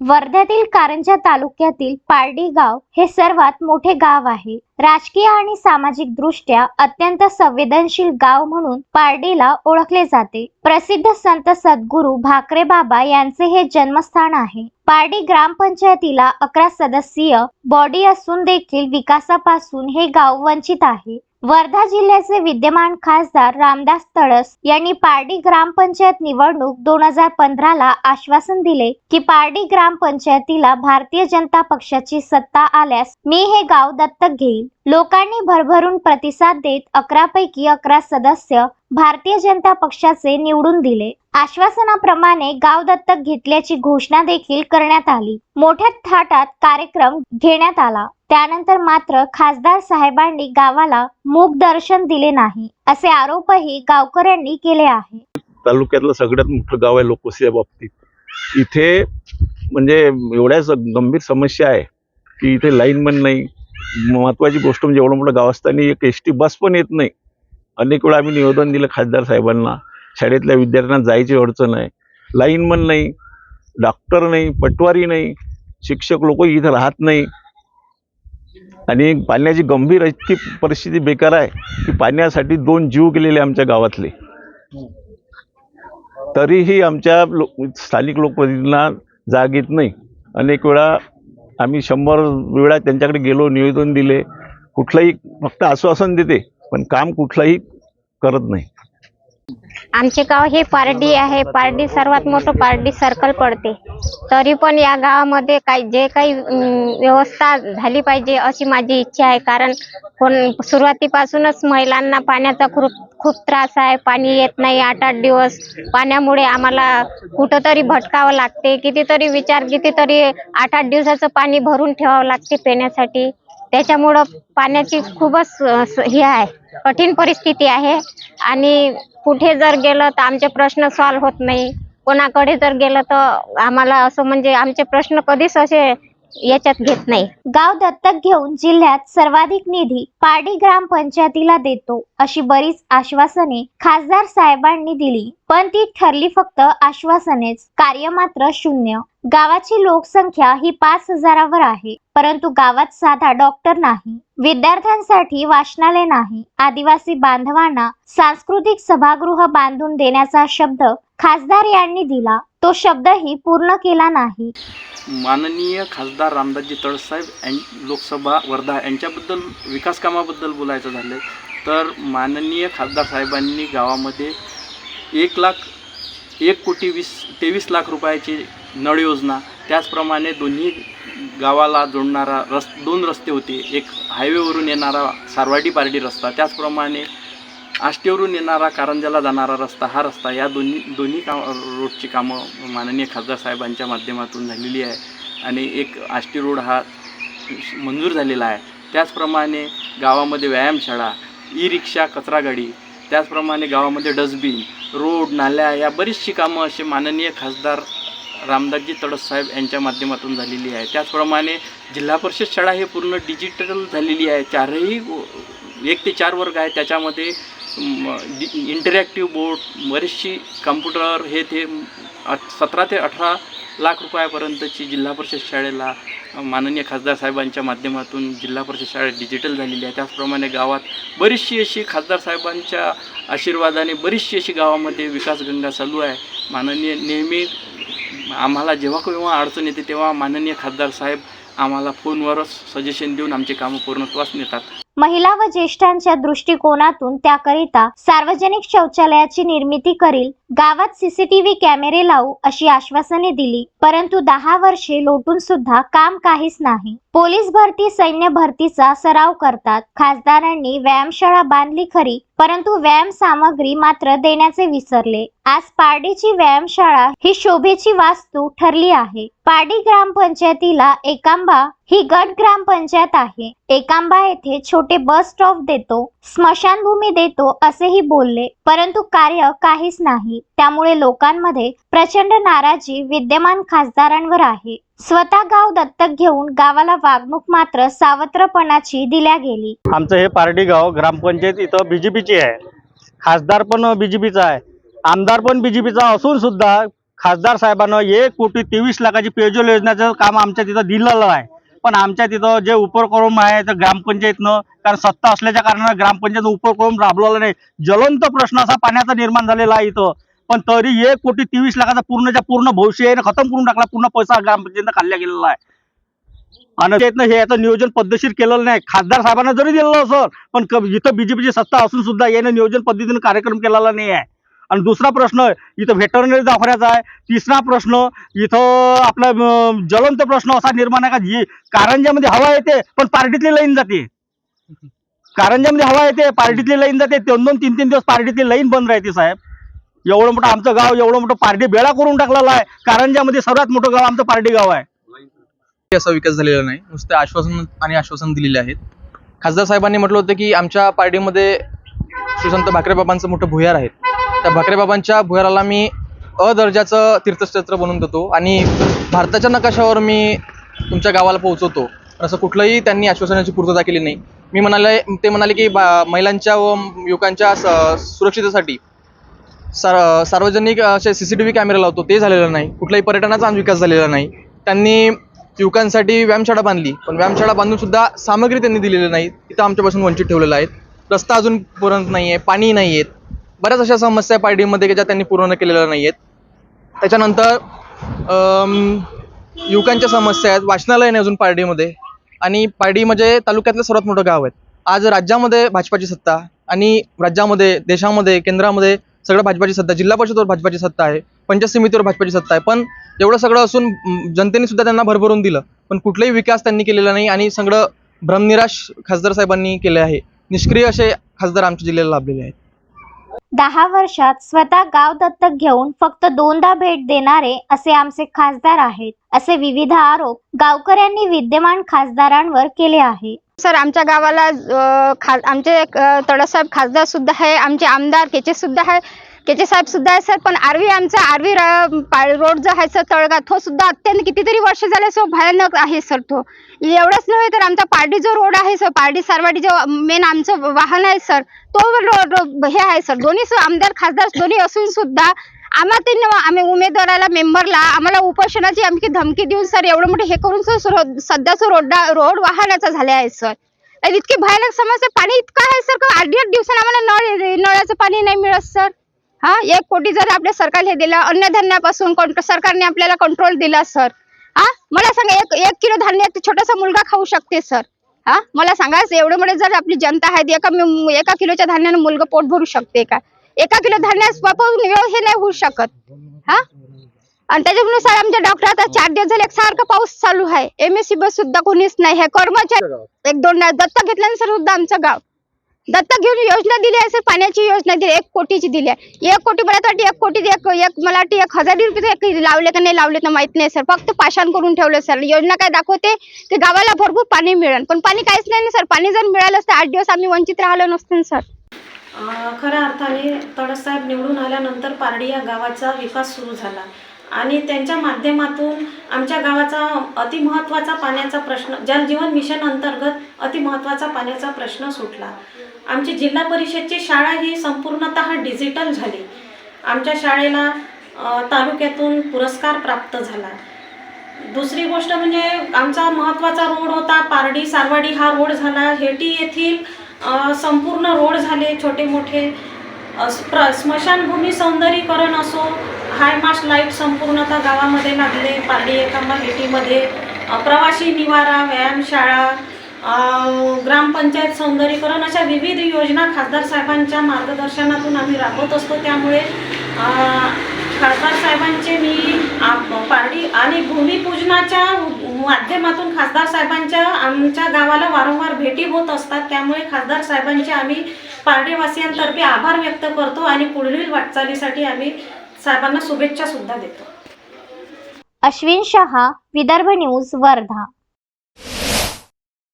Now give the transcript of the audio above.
वर्ध्यातील कारंजा तालुक्यातील पारडी गाव हे सर्वात मोठे गाव आहे. राजकीय आणि सामाजिक दृष्ट्या अत्यंत संवेदनशील गाव म्हणून पारडीला ओळखले जाते. प्रसिद्ध संत सद्गुरू भाकरे बाबा यांचे हे जन्मस्थान आहे. पारडी ग्रामपंचायतीला अकरा सदस्यीय बॉडी असून देखील विकासापासून हे गाव वंचित आहे. वर्धा जिल्ह्याचे विद्यमान खासदार रामदास तळस यांनी पारडी ग्रामपंचायत निवडणूक दोन हजार पंधराला आश्वासन दिले की पारडी ग्रामपंचायतीला भारतीय जनता पक्षाची सत्ता आल्यास मी हे गाव दत्तक घेईल लोकांनी भरभरून प्रतिसाद देत अकरापैकी अकरा सदस्य भारतीय जनता पक्षाचे निवडून दिले. आश्वासनाप्रमाणे गाव दत्तक घेतल्याची घोषणा देखील करण्यात आली. मोठ्या थाटात कार्यक्रम घेण्यात आला. त्यानंतर मात्र खासदार साहेबांनी गावाला मूक दर्शन दिले नाही असे आरोपही गावकऱ्यांनी केले आहे. तालुक्यातलं सगळ्यात मोठं गाव आहे लोकवस्तीच्या बाबतीत. इथे म्हणजे एवढ्या गंभीर समस्या आहे की इथे लाईनमन नाही. महत्वाची गोष्ट म्हणजे एवढं मोठं गाव असताना एक एस टी बस पण येत नाही. अनेक वेळा आम्ही निवेदन दिलं खासदार साहेबांना. शाळेतल्या विद्यार्थ्यांना जायची अडचण आहे. लाईनमन नाही डॉक्टर नाही पटवारी नाही शिक्षक लोक इथं राहत नाही. आणि पाण्याची गंभीर इतकी परिस्थिती बेकार आहे की पाण्यासाठी दोन जीव गेलेले आमच्या गावातले. तरीही आमच्या लो स्थानिक लोकप्रतिनिधींना जाग येत नाही. अनेक वेळा आम्ही शंभर वेळा त्यांच्याकडे गेलो निवेदन दिले. कुठलंही फक्त आश्वासन देते. पण काम कुठलंही करत नाही. आमचे गाव हे पारडी आहे. पारडी सर्वात मोठं पारडी सर्कल पडते. तरी पण या गावामध्ये काही जे काही व्यवस्था झाली पाहिजे अशी माझी इच्छा आहे. कारण कोण सुरुवातीपासूनच महिलांना पाण्याचा खूप खूप त्रास आहे. पाणी येत नाही आठ आठ दिवस. पाण्यामुळे आम्हाला कुठंतरी भटकावं लागते. कितीतरी विचार कितीतरी आठ आठ दिवसाचं पाणी भरून ठेवावं लागते पिण्यासाठी. त्याच्यामुळं पाण्याची खूपच हे आहे. कठीण परिस्थिती आहे. आणि कुठे जर गेलं तर आमचे प्रश्न सॉल्व होत नाही. कोणाकडे जर गेलं तर आम्हाला असं म्हणजे आमचे प्रश्न कधीच असे याच्यात घेत नाही. गाव दत्तक घेऊन जिल्ह्यात सर्वाधिक निधी पारडी ग्रामपंचायतीला देतो अशी बरीच आश्वासने खासदार साहेबांनी दिली. पण ती ठरली फक्त आश्वासनेच. कार्य मात्र शून्य. गावाची लोकसंख्या ही पाच हजारावर आहे परंतु गावात साधा डॉक्टर नाही विद्यार्थ्यांसाठी वाचनालय नाही आदिवासी बांधवांना सांस्कृतिक सभागृह बांधून देण्याचा शब्द खासदार यांनी दिला तो शब्दही पूर्ण केला नाही. माननीय खासदार रामदासजी तळसाहेब यां लोकसभा वर्धा यांच्याबद्दल विकास कामाबद्दल बोलायचं झालं तर माननीय खासदार साहेबांनी गावामध्ये एक लाख एक कोटी वीस तेवीस लाख रुपयाची नळ योजना. त्याचप्रमाणे दोन्ही गावाला जोडणारा रस् दोन रस्ते होते. एक हायवेवरून येणारा सारवाडी पारडी रस्ता त्याचप्रमाणे आष्टीवरून येणारा कारंजाला जाणारा रस्ता हा रस्ता. या दोन्ही दोन्ही काम रोडची कामं माननीय खासदार साहेबांच्या माध्यमातून झालेली आहे. आणि एक आष्टी रोड हा मंजूर झालेला आहे. त्याचप्रमाणे गावामध्ये व्यायामशाळा ई रिक्षा कचरा गाडी त्याचप्रमाणे गावामध्ये डस्टबिन रोड नाल्या या बरीचशी कामं असे माननीय खासदार रामदासजी तडस साहेब यांच्या माध्यमातून झालेली आहे. त्याचप्रमाणे जिल्हा परिषद शाळा हे पूर्ण डिजिटल झालेली आहे. चारही एक ते चार वर्ग आहे. त्याच्यामध्ये इंटरॅक्टिव्ह बोर्ड बरीचशी कम्प्युटर हे ते सतरा ते अठरा लाख रुपयापर्यंतची जिल्हा परिषद शाळेला माननीय खासदार साहेबांच्या माध्यमातून जिल्हा परिषद शाळा डिजिटल झालेली आहे. त्याचप्रमाणे गावात बरीचशी अशी खासदार साहेबांच्या आशीर्वादाने बरीचशी अशी गावामध्ये विकासगंगा चालू आहे. माननीय नेहमी आम्हाला जेव्हा केव्हा अडचण येते तेव्हा माननीय खासदार साहेब आम्हाला फोनवरच सजेशन देऊन आमची कामं पूर्णत्वास नेतात. महिला व ज्येष्ठांच्या दृष्टिकोनातून त्याकरिता सार्वजनिक शौचालयाची निर्मिती करील गावात सीसीटीव्ही कॅमेरे लावू अशी आश्वासने दिली परंतु दहा वर्षे लोटून सुद्धा काम काहीच नाही. पोलीस भरती सैन्य भरतीचा सराव करतात. खासदारांनी व्यायामशाळा बांधली खरी परंतु व्यायाम सामग्री मात्र देण्याचे विसरले. आज पारडीची व्यायामशाळा ही शोभेची वास्तू ठरली आहे. पारडी ग्रामपंचायतीला एकांबा ही गट ग्रामपंचायत आहे. एकांबा येथे छोटे बस स्टॉप देतो स्मशानभूमी देतो असेही बोलले परंतु कार्य काहीच नाही. त्यामुळे लोकांमध्ये प्रचंड नाराजी विद्यमान खासदारांवर आहे. स्वतः गाव दत्तक घेऊन गावाला वागणूक मात्र सावत्रपणाची दिल्या गेली. आमचं हे पारडी गाव ग्रामपंचायत इथं बीजेपीची आहे. खासदार पण बीजेपीचा आहे. आमदार पण बीजेपीचा असून सुद्धा खासदार साहेबांना एक कोटी तेवीस लाखाची पेयजल योजनेचं काम आमच्या तिथं दिलेलं आहे. पण आमच्या तिथं जे उपक्रम आहे तर ग्रामपंचायतनं कारण सत्ता असल्याच्या कारणानं ग्रामपंचायत उपक्रम राबवलेला नाही. ज्वलंत प्रश्न असा पाण्याचा निर्माण झालेला आहे इथं. पण तरी एक कोटी तेवीस लाखाचा पूर्णच्या पूर्ण भविष्य आहे खतम करून टाकला. पूर्ण पैसा ग्रामपंचायतीनं खाल्ला गेलेला आहे. आणि त्यातनं हे याचं नियोजन पद्धतशीर केलेलं नाही. खासदार साहेबांना जरी दिलेलं सर पण इथं बीजेपीची सत्ता असून सुद्धा यानं नियोजन पद्धतीने कार्यक्रम केलेला नाही आहे. आणि दुसरा प्रश्न इथं व्हेटरनरी दाखवण्याचा आहे. तिसरा प्रश्न इथं आपला ज्वलंत प्रश्न असा निर्माण आहे का? जी कारंजामध्ये हवा येते पण पार्टीतली लाईन जाते. कारंजामध्ये हवा येते पार्टीतली लाईन जाते. दोन दोन तीन तीन दिवस पार्टीतली लाईन बंद राहते साहेब. एवढं मोठं आमचं गाव एवढं मोठं पार्टी बेळा करून टाकलेला आहे. कारंजामध्ये सर्वात मोठं गाव आमचं पार्टी गाव आहे. असा विकास झालेला नाही. नुसते आश्वासन आणि आश्वासन दिलेले आहेत. खासदार साहेबांनी म्हटलं होतं की आमच्या पार्टीमध्ये श्रीसंत भाकरेबाबांचं मोठं भुयार आहे. त्या भाकरेबाबांच्या भुयाराला मी अ दर्जाचं तीर्थक्षेत्र बनवून देतो आणि भारताच्या नकाशावर मी तुमच्या गावाला पोहोचवतो. असं कुठलंही त्यांनी आश्वासनाची पूर्तता केली नाही. मी म्हणाले ते म्हणाले की बा महिलांच्या व युवकांच्या सुरक्षितेसाठी सार सार्वजनिक असे C C T V camera लावतो ते झालेलं नाही. कुठल्याही पर्यटनाचा विकास झालेला नाही. त्यांनी युवकांसाठी व्यायामशाळा बांधली. पण व्यायामशाळा बांधूनसुद्धा सामग्री त्यांनी दिलेली नाही. तिथं आमच्यापासून वंचित ठेवलेलं आहेत. रस्ता अजून पूर्ण नाही आहे. पाणी नाही आहेत. बऱ्याच अशा समस्या पार्टीमध्ये ज्या त्यांनी पूर्ण केलेल्या नाही आहेत. त्याच्यानंतर युवकांच्या समस्या आहेत. वाचनालय नाही अजून पार्टीमध्ये. आणि पार्टी म्हणजे तालुक्यातलं सर्वात मोठं गाव आहे आज राज्यामध्ये भाजपाची सत्ता आणि राज्यामध्ये देशामध्ये केंद्रामध्ये सगळं भाजपाची सत्ता जिल्हा परिषदवर भाजपाची सत्ता आहे. पंचायत समितीवर भाजपाची सत्ता आहे. पण एवढं सगळं असून जनतेने सुद्धा त्यांना भरभरून दिलं. पण कुठलाही विकास त्यांनी केलेला नाही आणि सगळं भ्रमनिराश खासदार साहेबांनी केले आहे. निष्क्रिय असे खासदार आमच्या जिल्ह्याला लाभलेले आहेत. दहा वर्षात स्वतः गाव दत्तक घेऊन फक्त दोनदा भेट देणारे असे आमचे खासदार आहेत. असे विविध आरोप गावकऱ्यांनी विद्यमान खासदारांवर केले आहे. सर आमच्या गावाला खा आमचे तडासाहेब तळसाहेब खासदार सुद्धा आहे आमचे आमदार केचे सुद्धा आहे केचे साहेब सुद्धा आहे सर. पण आरवी आमचा आरवी रोड जो आहे सर तळगा तो सुद्धा अत्यंत कितीतरी वर्ष झाले सो भयानक आहे सर तो. एवढंच नव्हे तर आमचा पारडी जो रोड आहे सर पारडी सारवाडी जो मेन आमचं वाहन आहे सर तो रोड हे आहे सर. दोन्ही आमदार खासदार दोन्ही असून सुद्धा आम्हा तीन आम्ही उमेदवाराला मेंबरला आम्हाला उपोषणाची आमची धमकी देऊन सर एवढं मोठे हे करून सर सध्याचं रोड रोड वाहनाचा झाले आहे सर. आणि इतकी भयानक समस्या पाणी इतकं आहे सर आठ आठ दिवसांना आम्हाला नळ नळाचं पाणी नाही मिळत सर. हा एक कोटी जर आपल्या सरकारने दिलं अन्नधान्यापासून सरकारने आपल्याला कंट्रोल दिला सर. हा मला सांगा एक एक किलो धान्य छोटासा मुलगा खाऊ शकते सर. हा मला सांगा एवढे मोठे जर आपली जनता आहे एका एका किलोच्या धान्यानं मुलगा पोट भरू शकते का? एका किलो धान्य पपवून हे नाही होऊ शकत. हा? आणि त्याच्यानुसार आमच्या डॉक्टर आता चार दिवस झाले सारखा पाऊस चालू आहे. एम एस सी बस सुद्धा कोणीच नाही आहे. कर्मचारी एक दोन दत्तक घेतल्यानंतर सुद्धा आमचं गाव. दत्तक घेऊन योजना दिली आहे सर. पाण्याची योजना दिली एक कोटीची दिली आहे. एक कोटी मला वाटते एक कोटी एक एक मला वाटते एक हजार रुपये एक लावले का नाही लावले तर माहीत नाही सर. फक्त पाषाण करून ठेवलं सर. योजना काय दाखवते की गावाला भरपूर पाणी मिळेल. पण पाणी काहीच नाही ना सर. पाणी जर मिळालं असतं आठ दिवस आम्ही वंचित राहिलो नसतो ना सर. खऱ्या अर्थाने तडसाहेब निवडून आल्यानंतर पारडी या गावाचा विकास सुरू झाला. आणि त्यांच्या माध्यमातून आमच्या गावाचा अतिमहत्त्वाचा पाण्याचा प्रश्न जलजीवन मिशन अंतर्गत अतिमहत्त्वाचा पाण्याचा प्रश्न सुटला. आमची जिल्हा परिषदची शाळा ही संपूर्णतः डिजिटल झाली. आमच्या शाळेला तालुक्यातून पुरस्कार प्राप्त झाला. दुसरी गोष्ट म्हणजे आमचा महत्त्वाचा रोड होता पारडी सारवाडी हा रोड झाला. हेटी येथील संपूर्ण रोड झाले छोटे मोठे. प्र स्मशानभूमी सौंदर्यीकरण असो हाय मास्ट लाइट संपूर्णतः गावामध्ये लागले पारडी एकांबा हेटीमध्ये प्रवासी निवारा व्यायामशाळा ग्रामपंचायत सौंदर्यीकरण अशा विविध योजना खासदार साहेबांच्या मार्गदर्शनातून आम्ही राबवत असतो. त्यामुळे खासदार साहेबांचे मी आप- पारडी आणि भूमिपूजनाच्या माध्यमातून खासदार साहेबांच्या आमच्या गावाला वारंवार भेटी होत असतात. त्यामुळे खासदार साहेबांचे आम्ही पारडेवासियांतर्फे आभार व्यक्त करतो आणि पुढील वाटचालीसाठी आम्ही साहेबांना शुभेच्छा सुद्धा देतो. अश्विन शहा विदर्भ न्यूज वर्धा.